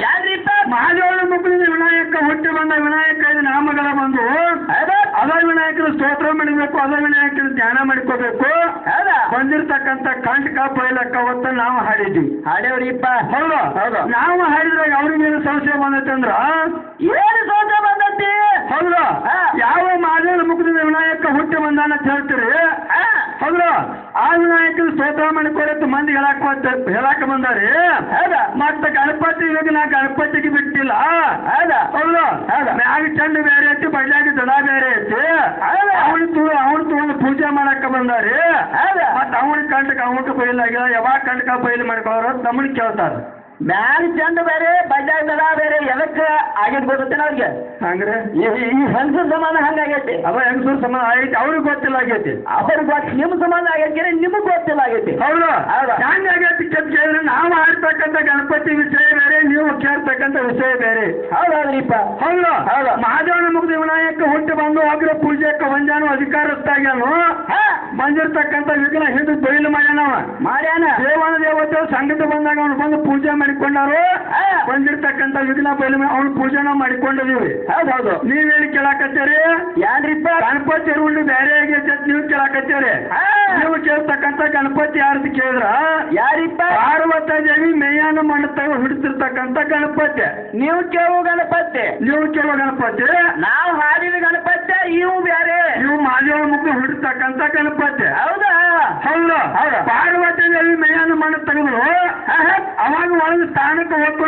ಯಾರ್ರಿಪ್ಪ ಮಹಾದೇವನ ಮಕ್ಕಳಿಂದ ವಿನಾಯಕ ಹುಟ್ಟಿ ಬಂದ ವಿನಾಯಕ ಇದು ನಾಮಗಳ ಬಂದು. ಅದೇ ವಿನಾಯಕನ ಸ್ತೋತ್ರ ಮಾಡಬೇಕು ಅದ ವಿನಾಯಕನ ಧ್ಯಾನ ಮಾಡ್ಕೋಬೇಕು. ಹೌದಾ. ಬಂದಿರ್ತಕ್ಕಂಥ ಕಂಟಕ ಪೈಲಕ್ಕ ಹೊತ್ತ ನಾವು ಹಾಡಿದ್ವಿ. ಹಾಡೇವ್ರಿಪ್ಪ ಹೌದು. ಹೌದು. ನಾವು ಹಾಡಿದ್ರಾಗ ಅವ್ರಿಗೇನು ಸಂಶಯ ಬಂದೈತೆ ಅಂದ್ರ? ಏನು ಸೋತ ಬಂದೈತಿ? ಹೌದು. ಯಾವ ಮಹಾದೇವನ ಮುಖದಿಂದ ವಿನಾಯಕ ಹುಟ್ಟಿ ಬಂದಾನ ಅಂತ ಹೇಳ್ತೀರಿ? ಹೌದಾ. ಆ ವಿನಾಯಕನ ಸ್ತೋತ್ರ ಮಾಡಿಕೊಡತ್ತು ಮಂದಿ ಹೇಳಕ್ ಹೇಳಕ್ ಬಂದಾರಿ. ಹೌದಾ. ಮತ್ತ ಗಣಪತಿಗೆ ಬಿಟ್ಟಿಲ್ಲ? ಹೌದಾ. ಹೌದು. ಮ್ಯಾಗ ಚಂದ ಬೇರೆ ಐತಿ ಬಡ್ಲಾಗಿ ದಡ ಬೇರೆ ಐತಿ. ಅವನ್ ಅವನು ತುಳು ಅವನು ತಗೊಂಡು ಪೂಜೆ ಮಾಡಕ್ಕ ಬಂದಾರಿ. ಮತ್ತ ಅವನ ಕಂಟಕ ಬೈಲ್ ಆಗಿಲ್ಲ ಯಾವಾಗ ಕಂಟಕ ಬೈಲ್ ಮಾಡ್ಕೊಳ್ಳೋರು ತಮ್ಮನ್ ಕೇಳ್ತಾರ. ಮ್ಯಾಲ ಚಂದ ಬೇರೆ ಬಡ್ಡಾಗ ದಡ ಬೇರೆ ಎದಕ್ಕೆ ಆಗಿದ್ ಗೊತ್ತೇನ ಅವ್ರಿಗೆ? ಹಂಗ್ರೆ? ಈ ಹೆಂಗಸ ಸಮಾನ ಹಂಗಾಗೈತಿ ಅವ ಹೆಂಗಸು ಸಮಾನ ಆಗೈತಿ ಅವ್ರಿಗೆ ಗೊತ್ತಿಲ್ಲ ಆಗೈತಿ. ಅವ್ರಿಗೆ ಗೊತ್ತ ನಿಮ್ ಸಮಾನ ಆಗೈತಿ ನಿಮ್ಗೆ ಗೊತ್ತಿಲ್ಲ ಆಗೈತಿ. ಹೌದು. ಹೌದು. ಹೆಂಗ್ ಆಗೈತಿ ಕೆಟ್ಟ ಕೇಳಿದ್ರೆ ನಾವು ಆಡ್ತಕ್ಕಂಥ ಗಣಪತಿ ನೀವು ಕೇಳ್ತಕ್ಕಂಥ ವಿಷಯ ಬೇರೆ. ಹೌದೌದ್ರಿಪ್ಪ ಹೌದು. ಹೌದು. ಮಹಾದೇವನ ಮುಗ್ಧ ವಿನಾಯಕ ಹುಟ್ಟಿ ಬಂದು ಅಗ್ರ ಪೂಜೆಕ್ಕ ಮಂಜಾನು ಅಧಿಕಾರಸ್ಥಾಗ್ಯಾನು ಹಾ. ಬಂದಿರ್ತಕ್ಕಂಥ ವಿಘ್ನ ಹಿಡಿದು ಬಯಲು ಮಾಡ್ಯಾನವ. ಮಾಡ್ಯಾನ. ದೇವನ ದೇವತೆ ಸಂಗತ ಬಂದಾಗ ಅವನು ಬಂದು ಪೂಜೆ ಮಾಡಿಕೊಂಡಾರು. ಬಂದಿರ್ತಕ್ಕಂಥ ವಿಘ್ನ ಬಯಲು ಅವನು ಪೂಜೆನ ಮಾಡಿಕೊಂಡಿದೀವಿ ಹೌದೌದು. ಹೇಳಿ ಕೇಳಾಕತ್ತೀರಿ? ಯಾರಿಪ್ಪ ಗಣಪತಿ ಉಂಡು ಬೇರೆ ಆಗೈತೆ ಅಂತ ನೀವು ಕೇಳಾಕತ್ತೀರಿ. ನೀವು ಕೇಳ್ತಕ್ಕಂಥ ಗಣಪತಿ ಯಾರ್ದು ಕೇಳಿದ್ರ? ಯಾರಿಪ್ಪ? ಪಾರ್ವತ ದೇವಿ ಮೇಯಾನ ಮಾಡ್ತಾಗ ಹಿಡಿತಿರ್ತಕ್ಕಂಥ ಗಣಪತಿ. ನೀವು ಕೇಳುವ ಗಣಪತಿ. ನೀವು ಕೇಳುವ ಗಣಪತಿ? ನಾವು ಹಾಡಿದ ಗಣಪತಿ ಇವು ಬೇರೆ. ನೀವು ಮಾದೇವ ಮುಖ ಹಿಡಿತಕ್ಕಂಥ ಗಣಪತಿ. ಹೌದಾ? ಹೌದು. ಹೌದು. ಪಾರ್ವತಿ ದೇವಿ ಮೇಯಾನ ತೆಗೆದ್ರು ಅವಾಗ ಒಳಗೆ ಸ್ಥಾನಕ್ಕೆ ಹೋಗ್ಕೊಂಡು